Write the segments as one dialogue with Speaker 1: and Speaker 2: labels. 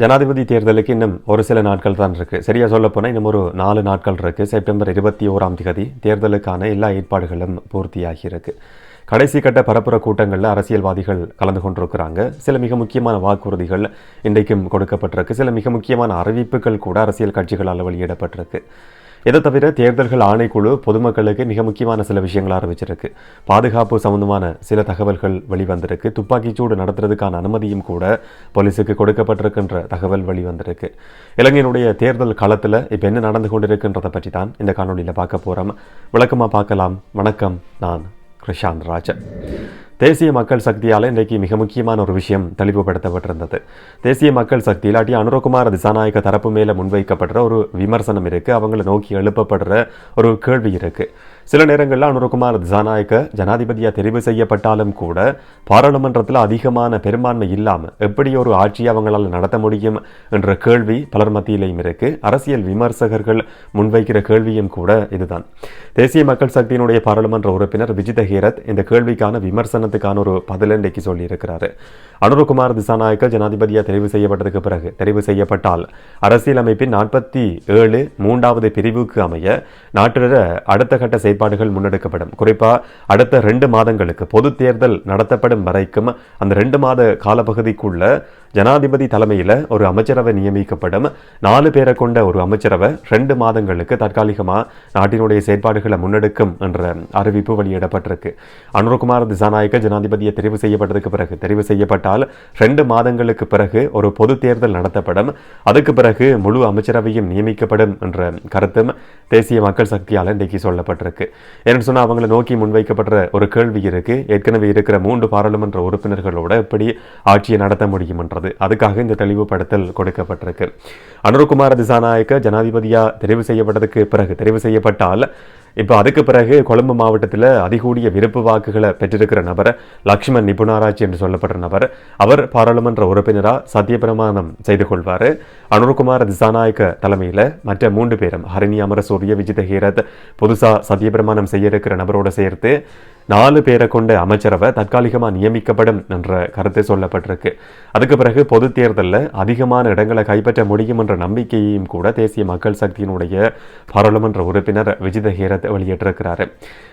Speaker 1: ஜனாதிபதி தேர்தலுக்கு இன்னும் ஒரு சில நாட்கள் தான் இருக்குது சரியாக சொல்லப்போனால் இன்னும் ஒரு நாலு நாட்கள் இருக்குது செப்டம்பர் இருபத்தி ஓராம் தேதி தேர்தலுக்கான எல்லா ஏற்பாடுகளும் பூர்த்தியாகியிருக்கு கடைசி கட்ட பரப்புற கூட்டங்களில் அரசியல்வாதிகள் கலந்து கொண்டிருக்கிறாங்க. சில மிக முக்கியமான வாக்குறுதிகள் இன்றைக்கும் கொடுக்கப்பட்டிருக்கு. சில மிக முக்கியமான அறிவிப்புகள் கூட அரசியல் கட்சிகளால் வெளியிடப்பட்டிருக்கு. இதை தவிர தேர்தல்கள் ஆணைக்குழு பொதுமக்களுக்கு மிக முக்கியமான சில விஷயங்களை ஆரம்பிச்சிருக்கு பாதுகாப்பு சம்பந்தமான சில தகவல்கள் வெளிவந்திருக்கு. துப்பாக்கிச்சூடு நடத்துறதுக்கான அனுமதியும் கூட போலீஸுக்கு கொடுக்கப்பட்டிருக்கின்ற தகவல் வெளிவந்திருக்கு. இலங்கையினுடைய தேர்தல் களத்தில் இப்போ என்ன நடந்து கொண்டிருக்குன்றதை பற்றி தான் இந்த காணொலியில் பார்க்க போகிறோம் விளக்கமாக பார்க்கலாம். வணக்கம். நான் கிருஷாந்த் ராஜன். தேசிய மக்கள் சக்தியால் இன்றைக்கு மிக முக்கியமான ஒரு விஷயம் தெளிவுபடுத்தப்பட்டிருந்தது. தேசிய மக்கள் சக்தி இல்லாட்டி அனுரகுமார் திசாநாயக தரப்பு மேலே முன்வைக்கப்படுற ஒரு விமர்சனம் இருக்குது அவங்கள நோக்கி எழுப்பப்படுற ஒரு கேள்வி இருக்குது சில நேரங்களில் அனுரகுமார் திசாநாயக்க ஜனாதிபதியாக தெரிவு செய்யப்பட்டாலும் கூட பாராளுமன்றத்தில் அதிகமான பெரும்பான்மை இல்லாமல் எப்படி ஒரு ஆட்சியை அவங்களால் நடத்த முடியும் என்ற கேள்வி பலர் மத்தியிலையும் இருக்குது அரசியல் விமர்சகர்கள் முன்வைக்கிற கேள்வியும் கூட இதுதான். தேசிய மக்கள் சக்தியினுடைய பாராளுமன்ற உறுப்பினர் விஜித ஹீரத் இந்த கேள்விக்கான விமர்சனத்துக்கான ஒரு பதில் இன்றைக்கு சொல்லியிருக்கிறாரு. அனுரகுமார் திசாநாயக்க ஜனாதிபதியாக தெரிவு செய்யப்பட்டதுக்கு பிறகு தெரிவு செய்யப்பட்டால் அரசியலமைப்பின் நாற்பத்தி ஏழு மூன்றாவது பிரிவுக்கு அமைய நாட்டிட அடுத்த கட்ட செயற்பாடுகள் முன்னெடுக்கப்படும். குறிப்பாக அடுத்த ரெண்டு மாதங்களுக்கு பொது தேர்தல் நடத்தப்படும் வரைக்கும் அந்த ரெண்டு மாத காலப்பகுதிக்குள்ள ஜனாதிபதி தலைமையில் ஒரு அமைச்சரவை நியமிக்கப்படும். நாலு பேரை கொண்ட ஒரு அமைச்சரவை ரெண்டு மாதங்களுக்கு தற்காலிகமாக நாட்டினுடைய செயற்பாடுகளை முன்னெடுக்கும் என்ற அறிவிப்பு வெளியிடப்பட்டிருக்கு. அனுரகுமார் திசாநாயக்க ஜனாதிபதியை தெரிவு செய்யப்பட்டதுக்கு பிறகு தெரிவு செய்யப்பட்டால் ரெண்டு மாதங்களுக்கு பிறகு ஒரு பொது தேர்தல் நடத்தப்படும். அதுக்கு பிறகு முழு அமைச்சரவையும் நியமிக்கப்படும் என்ற கருத்தும் தேசிய மக்கள் சக்தியால் இன்றைக்கு சொல்லப்பட்டிருக்கு. ஏன்னு சொன்னால் அவங்களை நோக்கி முன்வைக்கப்படுற ஒரு கேள்வி இருக்கு. ஏற்கனவே இருக்கிற மூன்று பாராளுமன்ற உறுப்பினர்களோட எப்படி ஆட்சியை நடத்த பண்ணுறது அதுக்காக இந்த தெளிவுபடுத்தல் கொடுக்கப்பட்டிருக்கு. அனுருகுமார் திசாநாயக்க ஜனாதிபதியா தெரிவு செய்யப்பட்டதுக்கு பிறகு தெரிவு செய்யப்பட்டால் இப்போ அதுக்கு பிறகு கொழும்பு மாவட்டத்தில் அதிகூடிய விருப்பு வாக்குகளை பெற்றிருக்கிற நபர் லக்ஷ்மண் நிபுணராட்சி என்று சொல்லப்படுற நபர் அவர் பாராளுமன்ற உறுப்பினராக சத்தியபிரமாணம் செய்து கொள்வார். அனுர்குமார் திசாநாயக்க தலைமையில் மற்ற மூன்று பேரும் ஹரிணி அமரசூரிய விஜித ஹீரத் புதுசாக சத்தியபிரமாணம் செய்ய இருக்கிற நபரோட சேர்த்து நாலு பேரை கொண்ட அமைச்சரவை தற்காலிகமாக நியமிக்கப்படும் என்ற கருத்து சொல்லப்பட்டிருக்கு. அதுக்கு பிறகு பொது தேர்தலில் அதிகமான இடங்களை கைப்பற்ற முடியும் என்ற நம்பிக்கையையும் கூட தேசிய மக்கள் சக்தியினுடைய பாராளுமன்ற உறுப்பினர் விஜித ஹேரத் வெளியிட்டிருக்கிறாரு.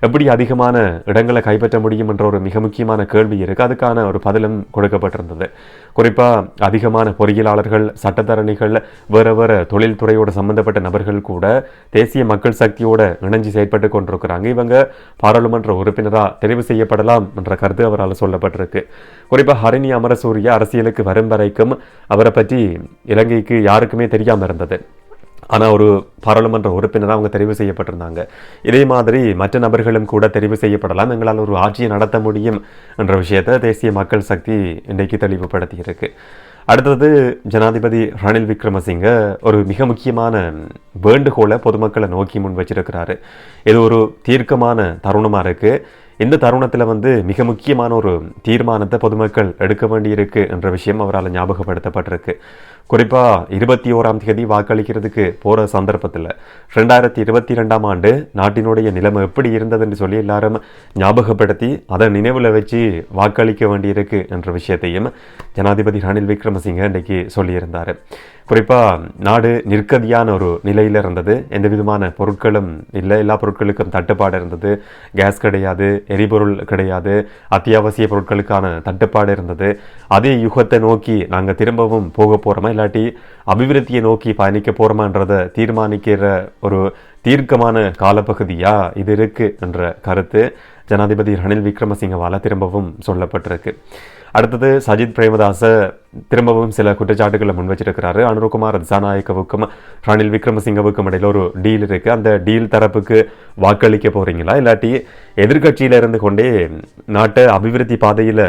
Speaker 1: எப்படி அதிகமான இடங்களை கைப்பற்ற முடியும் என்ற ஒரு மிக முக்கியமான கேள்வி இருக்கு. அதுக்கான ஒரு பதிலும் கொடுக்கப்பட்டிருந்தது. குறிப்பாக அதிகமான பொறியியலாளர்கள் சட்டத்தரணிகள் வேறு வேறு தொழில்துறையோட சம்பந்தப்பட்ட நபர்கள் கூட தேசிய மக்கள் சக்தியோட இணைஞ்சு செயற்பட்டு கொண்டிருக்கிறாங்க. இவங்க பாராளுமன்ற உறுப்பினராக தெரிவு செய்யப்படலாம் என்ற கருத்து அவரால் சொல்லப்பட்டிருக்கு. குறிப்பாக ஹரிணி அமரசூரிய அரசியலுக்கு வரும் வரைக்கும் அவரை பற்றி இலங்கைக்கு யாருக்குமே தெரியாமல் இருந்தது. ஆனால் ஒரு பாராளுமன்ற உறுப்பினராக அவங்க தெரிவு செய்யப்பட்டிருந்தாங்க. இதே மாதிரி மற்ற நபர்களும் கூட தெரிவு செய்யப்படலாம். எங்களால் ஒரு ஆட்சியை நடத்த முடியும் என்ற விஷயத்தை தேசிய மக்கள் சக்தி இன்றைக்கு தெளிவுபடுத்தியிருக்கு. அடுத்தது ஜனாதிபதி ரணில் விக்ரமசிங்க ஒரு மிக முக்கியமான வேண்டுகோளை பொதுமக்களை நோக்கி முன் வச்சிருக்கிறாரு. இது ஒரு தீர்க்கமான தருணமாக இருக்குது இந்த தருணத்தில் வந்து மிக முக்கியமான ஒரு தீர்மானத்தை பொதுமக்கள் எடுக்க வேண்டியிருக்கு என்ற விஷயம் அவரால் ஞாபகப்படுத்தப்பட்டிருக்கு. குறிப்பாக இருபத்தி ஓராம் தேதி வாக்களிக்கிறதுக்கு போகிற சந்தர்ப்பத்தில் ரெண்டாயிரத்தி இருபத்தி ரெண்டாம் ஆண்டு நாட்டினுடைய நிலைமை எப்படி இருந்ததுன்னு சொல்லி எல்லாரும் ஞாபகப்படுத்தி அதை நினைவில் வச்சு வாக்களிக்க வேண்டியிருக்கு என்ற விஷயத்தையும் ஜனாதிபதி ரணில் விக்ரமசிங்க இன்றைக்கு சொல்லியிருந்தார். குறிப்பாக நாடு நிற்கதியான ஒரு நிலையில் இருந்தது. எந்த விதமான பொருட்களும் இல்லை. எல்லா பொருட்களுக்கும் தட்டுப்பாடு இருந்தது. கேஸ் கிடையாது எரிபொருள் கிடையாது அத்தியாவசிய பொருட்களுக்கான தட்டுப்பாடு இருந்தது. அதே யுகத்தை நோக்கி நாங்கள் திரும்பவும் போக போகிறோமா இல்லாட்டி அபிவிருத்தியை நோக்கி பயணிக்க போகிறோமான்றதை தீர்மானிக்கிற ஒரு தீர்க்கமான காலப்பகுதியாக இது இருக்குது என்ற கருத்து ஜனாதிபதி ரணில் விக்ரமசிங்கவால் திரும்பவும் சொல்லப்பட்டிருக்கு. அடுத்தது சஜித் பிரேமதாச திரும்பவும் சில குற்றச்சாட்டுகளை முன் வச்சிருக்கிறாரு அனுருகுமார் திசாநாயக்கவுக்கும் ரணில் விக்ரமசிங்கவுக்கும் இடையில ஒரு டீல் இருக்கு. அந்த டீல் தரப்புக்கு வாக்களிக்க போறீங்களா? இல்லாட்டி எதிர்கட்சியில இருந்து கொண்டே நாட்டை அபிவிருத்தி பாதையில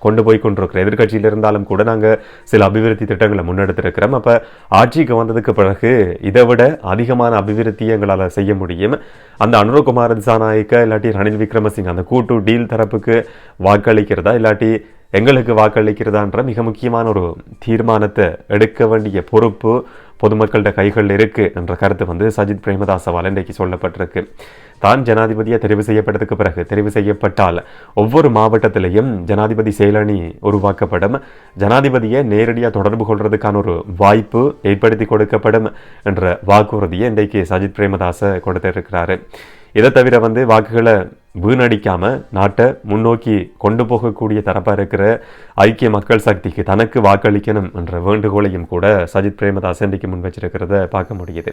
Speaker 1: கொண்டு போய் கொண்டிருக்கிற எதிர்கட்சியில் இருந்தாலும் கூட நாங்கள் சில அபிவிருத்தி திட்டங்களை முன்னெடுத்திருக்கிறோம். அப்போ ஆட்சிக்கு வந்ததுக்கு பிறகு இதை விட அதிகமான அபிவிருத்தியை எங்களால் செய்ய முடியும். அந்த அனுரகுமார் திசாநாயக்க இல்லாட்டி ரணில் விக்ரமசிங் அந்த கூட்டு டீல் தரப்புக்கு வாக்களிக்கிறதா? இல்லாட்டி எங்களுக்கு வாக்களிக்கிறதான்ற மிக முக்கியமான ஒரு தீர்மானத்தை எடுக்க வேண்டிய பொறுப்பு பொதுமக்கள்கிட்ட கைகளில் இருக்குது என்ற கருத்து வந்து சஜித் பிரேமதாசவால் இன்றைக்கு சொல்லப்பட்டிருக்கு. தான் ஜனாதிபதியாக தெரிவு செய்யப்பட்டதுக்கு பிறகு தெரிவு செய்யப்பட்டால் ஒவ்வொரு மாவட்டத்திலையும் ஜனாதிபதி செயலணி உருவாக்கப்படும். ஜனாதிபதியை நேரடியாக தொடர்பு கொள்வதுக்கான ஒரு வாய்ப்பு ஏற்படுத்தி கொடுக்கப்படும் என்ற வாக்குறுதியை இன்றைக்கு சஜித் பிரேமதாச கொடுத்திருக்கிறாரு. இதை தவிர வந்து வாக்குகளை வீணடிக்காம நாட்டை முன்னோக்கி கொண்டு போகக்கூடிய தரப்பா இருக்கிற ஐக்கிய மக்கள் சக்திக்கு தனக்கு வாக்களிக்கணும் என்ற வேண்டுகோளையும் கூட சஜித் பிரேமதாஸ் இன்றைக்கு முன் வச்சிருக்கிறத பார்க்க முடியுது.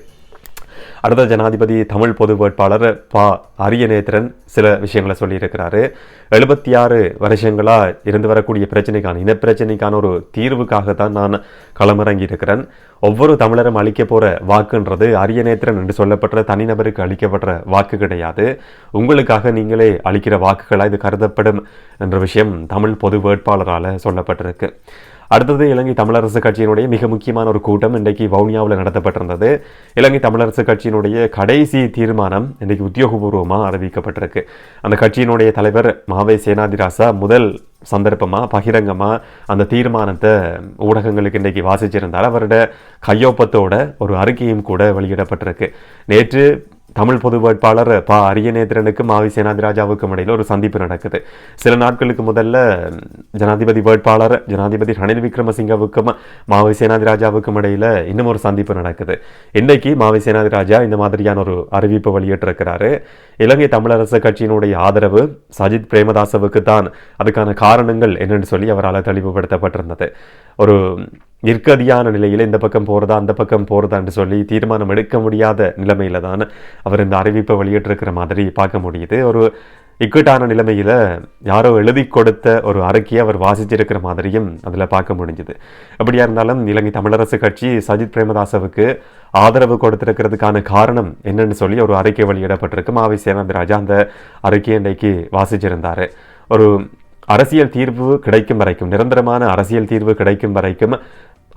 Speaker 1: அடுத்த ஜனாதிபதி தமிழ் பொது வேட்பாளர் பா அரியநேத்திரன் சில விஷயங்களை சொல்லியிருக்கிறாரு. எழுபத்தி ஆறு வருஷங்களா இருந்து வரக்கூடிய பிரச்சனைக்கான இனப்பிரச்சனைக்கான ஒரு தீர்வுக்காகத்தான் நான் களமிறங்கி இருக்கிறேன் ஒவ்வொரு தமிழரும் அளிக்க போகிற வாக்குன்றது அரியநேத்திரன் என்று சொல்லப்படுற தனிநபருக்கு அளிக்கப்படுற வாக்கு கிடையாது. உங்களுக்காக நீங்களே அளிக்கிற வாக்குகளாக இது கருதப்படும் என்ற விஷயம் தமிழ் பொது வேட்பாளரால் சொல்லப்பட்டிருக்கு. அடுத்தது இலங்கை தமிழரசு கட்சியினுடைய மிக முக்கியமான ஒரு கூட்டம் இன்றைக்கு வவுனியாவில் நடத்தப்பட்டிருந்தது. இலங்கை தமிழரசு கட்சியினுடைய கடைசி தீர்மானம் இன்றைக்கு உத்தியோகபூர்வமாக அறிவிக்கப்பட்டிருக்கு. அந்த கட்சியினுடைய தலைவர் மாவை சேனாதிராசா முதல் சந்தர்ப்பமாக பகிரங்கமாக அந்த தீர்மானத்தை ஊடகங்களுக்கு இன்றைக்கு வாசிச்சிருந்தார். அவரோட கையொப்பத்தோட ஒரு அறிக்கையும் கூட வெளியிடப்பட்டிருக்கு. நேற்று தமிழ் பொது வேட்பாளர் ப. அரியநேத்திரனுக்கும் மாவி சேனாதிராஜாவுக்கும் இடையில் ஒரு சந்திப்பு நடக்குது. சில நாட்களுக்கு முதல்ல ஜனாதிபதி வேட்பாளர் ஜனாதிபதி ரணில் விக்ரமசிங்கவுக்கும் மாவி சேனாதிராஜாவுக்கும் இடையில இன்னும் ஒரு சந்திப்பு நடக்குது. இன்னைக்கு மாவி சேனாதிராஜா இந்த மாதிரியான ஒரு அறிவிப்பு வெளியிட்டிருக்கிறாரு. இலங்கை தமிழரசு கட்சியினுடைய ஆதரவு சஜித் பிரேமதாசவுக்கு தான். அதுக்கான காரணங்கள் என்னென்னு சொல்லி அவரால் தெளிவுபடுத்தப்பட்டிருந்தது. ஒரு நிற்கதியான நிலையில் இந்த பக்கம் போகிறதா அந்த பக்கம் போகிறதான்னு சொல்லி தீர்மானம் எடுக்க முடியாத நிலைமையில் தான் அவர் இந்த அறிவிப்பை வெளியிட்டிருக்கிற மாதிரி பார்க்க முடியுது. ஒரு இக்கட்டான நிலைமையில் யாரோ எழுதி கொடுத்த ஒரு அறிக்கையை அவர் வாசிச்சிருக்கிற மாதிரியும் அதில் பார்க்க முடிஞ்சுது. அப்படியா இருந்தாலும் இலங்கை தமிழரசு கட்சி சஜித் பிரேமதாசவுக்கு ஆதரவு கொடுத்திருக்கிறதுக்கான காரணம் என்னன்னு சொல்லி ஒரு அறிக்கை வெளியிடப்பட்டிருக்கு. மாவி சேனாதிராஜா அந்த அறிக்கையை இன்றைக்கு வாசிச்சிருந்தார். ஒரு அரசியல் தீர்வு கிடைக்கும் வரைக்கும் நிரந்தரமான அரசியல் தீர்வு கிடைக்கும் வரைக்கும்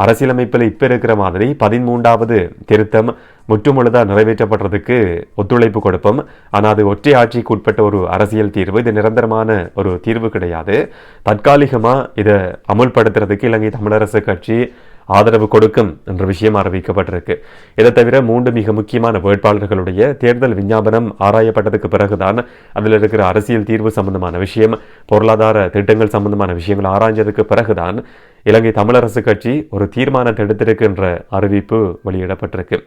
Speaker 1: அரசியலமைப்பில் இப்போ இருக்கிற மாதிரி பதிமூன்றாவது திருத்தம் முற்றுமுழுதாக நிறைவேற்றப்படுறதுக்கு ஒத்துழைப்பு கொடுப்போம். ஆனால் அது ஒற்றை ஆட்சிக்கு உட்பட்ட ஒரு அரசியல் தீர்வு. இது நிரந்தரமான ஒரு தீர்வு கிடையாது. தற்காலிகமாக இதை அமுல்படுத்துறதுக்கு இலங்கை தமிழரசு கட்சி ஆதரவு கொடுக்கும் என்ற விஷயம் அறிவிக்கப்பட்டிருக்கு. இதை தவிர மூன்று மிக முக்கியமான வேட்பாளர்களுடைய தேர்தல் விஞ்ஞாபனம் ஆராயப்பட்டதுக்கு பிறகுதான் அதில் இருக்கிற அரசியல் தீர்வு சம்பந்தமான விஷயம் பொருளாதார திட்டங்கள் சம்பந்தமான விஷயங்கள் ஆராய்ஞ்சதுக்கு பிறகுதான் இலங்கை தமிழரசு கட்சி ஒரு தீர்மானத்தை எடுத்திருக்கின்ற அறிவிப்பு வெளியிடப்பட்டிருக்கு.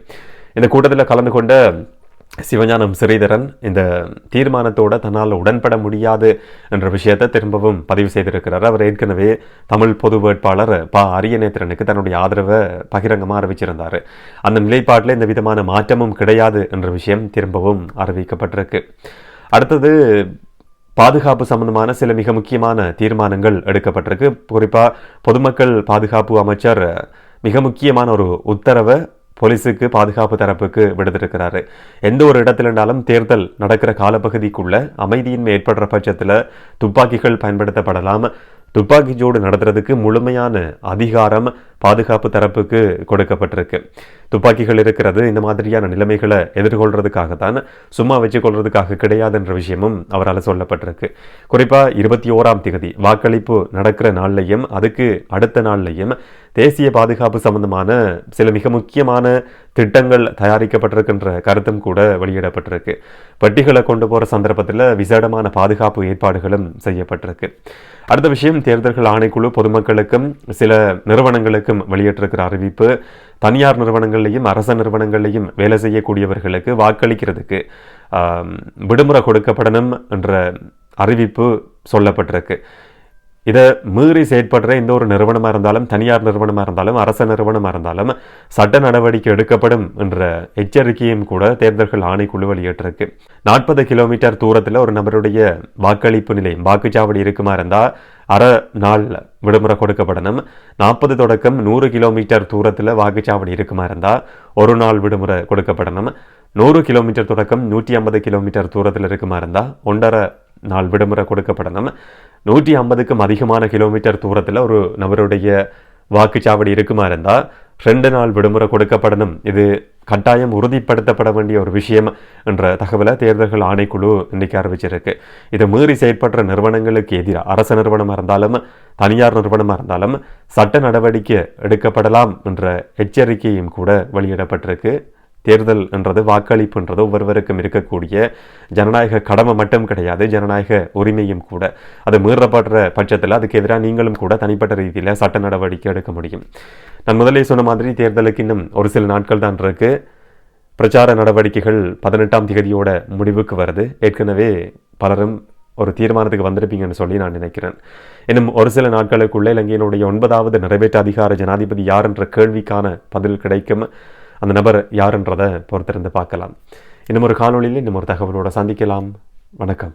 Speaker 1: இந்த கூட்டத்தில் கலந்து கொண்ட சிவஞானம் ஸ்ரீதரன் இந்த தீர்மானத்தோட தன்னால் உடன்பட முடியாது என்ற விஷயத்தை திரும்பவும் பதிவு செய்திருக்கிறார். அவர் ஏற்கனவே தமிழ் பொது வேட்பாளர் ப. அரியநேத்திரனுக்கு தன்னுடைய ஆதரவை பகிரங்கமாக அறிவிச்சிருந்தார். அந்த நிலைப்பாட்டில் இந்த விதமான மாற்றமும் கிடையாது என்ற விஷயம் திரும்பவும் அறிவிக்கப்பட்டிருக்கு. அடுத்தது பாதுகாப்பு சம்பந்தமான சில மிக முக்கியமான தீர்மானங்கள் எடுக்கப்பட்டிருக்கு. குறிப்பாக பொதுமக்கள் பாதுகாப்பு அமைச்சர் மிக முக்கியமான ஒரு உத்தரவை போலீஸுக்கு பாதுகாப்பு தரப்புக்கு விடுத்திருக்கிறாரு. எந்த ஒரு இடத்துல இருந்தாலும் தேர்தல் நடக்கிற காலப்பகுதிக்குள்ள அமைதியின்மை ஏற்படுற பட்சத்தில் துப்பாக்கிகள் பயன்படுத்தப்படலாம். துப்பாக்கி சூடு நடத்துறதுக்கு முழுமையான அதிகாரம் பாதுகாப்பு தரப்புக்கு கொடுக்கப்பட்டிருக்கு. துப்பாக்கிகள் இருக்கிறது இந்த மாதிரியான நிலைமைகளை எதிர்கொள்றதுக்காகத்தான் சும்மா வச்சுக்கொள்றதுக்காக கிடையாது என்ற விஷயமும் அவரால் சொல்லப்பட்டிருக்கு. குறிப்பாக இருபத்தி ஓராம் திகதி வாக்களிப்பு நடக்கிற நாள்லையும் அதுக்கு அடுத்த நாள்லையும் தேசிய பாதுகாப்பு சம்பந்தமான சில மிக முக்கியமான திட்டங்கள் தயாரிக்கப்பட்டிருக்கின்ற கருத்தும் கூட வெளியிடப்பட்டிருக்கு. பட்டிகளை கொண்டு போகிற சந்தர்ப்பத்தில் விசேடமான பாதுகாப்பு ஏற்பாடுகளும் செய்யப்பட்டிருக்கு. அடுத்த விஷயம் தேர்தல்கள் ஆணைக்குழு பொதுமக்களுக்கும் சில நிறுவனங்களுக்கும் வெளியிட்டிருக்கிற அறிவிப்பு தனியார் நிறுவனங்கள்லையும் அரச நிறுவனங்கள்லையும் வேலை செய்யக்கூடியவர்களுக்கு வாக்களிக்கிறதுக்கு விடுமுறை கொடுக்கப்படணும் என்ற அறிவிப்பு சொல்லப்பட்டிருக்கு. இதை மீறி செயற்படுற எந்த ஒரு நிறுவனமாக இருந்தாலும் தனியார் நிறுவனமாக இருந்தாலும் அரச நிறுவனமாக இருந்தாலும் சட்ட நடவடிக்கை எடுக்கப்படும் என்ற எச்சரிக்கையும் கூட தேர்தல்கள் ஆணைக்குழு வெளியிட்டிருக்கு. நாற்பது கிலோமீட்டர் தூரத்தில் ஒரு நபருடைய வாக்களிப்பு நிலையம் வாக்குச்சாவடி இருக்குமா இருந்தால் அரை நாள் விடுமுறை கொடுக்கப்படணும். நாற்பது தொடக்கம் நூறு கிலோமீட்டர் தூரத்தில் வாக்குச்சாவடி இருக்குமா இருந்தால் ஒரு நாள் விடுமுறை கொடுக்கப்படணும். நூறு கிலோமீட்டர் தொடக்கம் நூற்றி ஐம்பது கிலோமீட்டர் தூரத்தில் இருக்குமா இருந்தால் ஒன்றரை நாள் விடுமுறை கொடுக்கப்படணும். நூற்றி ஐம்பதுக்கும் அதிகமான கிலோமீட்டர் தூரத்தில் ஒரு நபருடைய வாக்குச்சாவடி இருக்குமா இருந்தால் ரெண்டு நாள் விடுமுறை கொடுக்கப்படணும். இது கட்டாயம் உறுதிப்படுத்தப்பட வேண்டிய ஒரு விஷயம் என்ற தகவலை தேர்தல்கள் ஆணைக்குழு இன்றைக்கு அறிவிச்சிருக்கு. இதை மீறி செயற்படுற நிறுவனங்களுக்கு எதிராக அரசு நிறுவனமாக இருந்தாலும் தனியார் நிறுவனமாக இருந்தாலும் சட்ட நடவடிக்கை எடுக்கப்படலாம் என்ற எச்சரிக்கையும் கூட வெளியிடப்பட்டிருக்கு. தேர்தல் என்றது வாக்களிப்புன்றது ஒவ்வொருவருக்கும் இருக்கக்கூடிய ஜனநாயக கடமை மட்டும் கிடையாது ஜனநாயக உரிமையும் கூட. அது மீறப்படுற பட்சத்தில் அதுக்கு எதிராக நீங்களும் கூட தனிப்பட்ட ரீதியில் சட்ட நடவடிக்கை எடுக்க முடியும். நான் முதலே சொன்ன மாதிரி தேர்தலுக்கு இன்னும் ஒரு சில நாட்கள் தான் இருக்குது பிரச்சார நடவடிக்கைகள் பதினெட்டாம் தேதியோட முடிவுக்கு வருது. ஏற்கனவே பலரும் ஒரு தீர்மானத்துக்கு வந்திருப்பீங்கன்னு சொல்லி நான் நினைக்கிறேன். இன்னும் ஒரு சில நாட்களுக்குள்ளே இலங்கையினுடைய ஒன்பதாவது நிறைவேற்ற அதிகார ஜனாதிபதி யார் என்ற கேள்விக்கான பதில் கிடைக்கும். அந்த நபர் யாருன்றதை பொறுத்திருந்து பார்க்கலாம். இன்னும் ஒரு காணொலியில் இன்னும் ஒரு தகவலோடு சந்திக்கலாம். வணக்கம்.